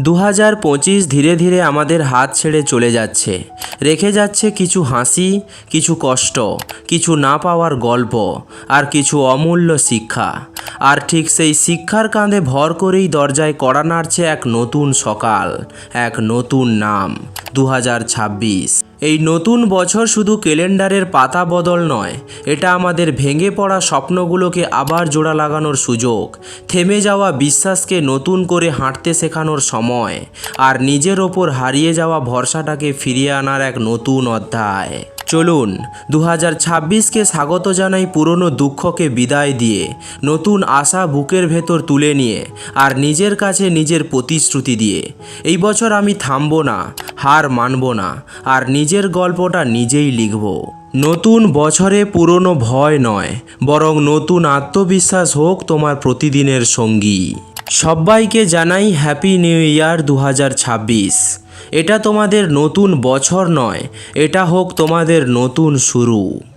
দু হাজার পঁচিশ ধীরে ধীরে আমাদের হাত ছেড়ে চলে যাচ্ছে। রেখে যাচ্ছে কিছু হাসি, কিছু কষ্ট, কিছু না পাওয়ার গল্প, আর কিছু অমূল্য শিক্ষা। আর ঠিক সেই শিক্ষার কাঁধে ভর করেই দরজায় কড়া নাড়ছে এক নতুন সকাল, এক নতুন নাম। দু হাজার ছাব্বিশ। এই নতুন বছর শুধু ক্যালেন্ডারের পাতা বদল নয়, এটা আমাদের ভেঙে পড়া স্বপ্নগুলোকে আবার জোড়া লাগানোর সুযোগ, থেমে যাওয়া বিশ্বাসকে নতুন করে হাঁটতে শেখানোর সময়, আর নিজের ওপর হারিয়ে যাওয়া ভরসাটাকে ফিরিয়ে আনার এক নতুন অধ্যায়। চলুন দু ছাব্বিশকে স্বাগত জানাই পুরনো দুঃখকে বিদায় দিয়ে, নতুন আশা বুকের ভেতর তুলে নিয়ে, আর নিজের কাছে নিজের প্রতিশ্রুতি দিয়ে। এই বছর আমি থামবো না, হার মানব না, আর নিজের গল্পটা নিজেই লিখব। নতুন বছরে পুরনো ভয় নয়, বরং নতুন আত্মবিশ্বাস হোক তোমার প্রতিদিনের সঙ্গী। সবাইকে জানাই হ্যাপি নিউ ইয়ার দু ছাব্বিশ। এটা তোমাদের নতুন বছর নয়, এটা হোক তোমাদের নতুন শুরু।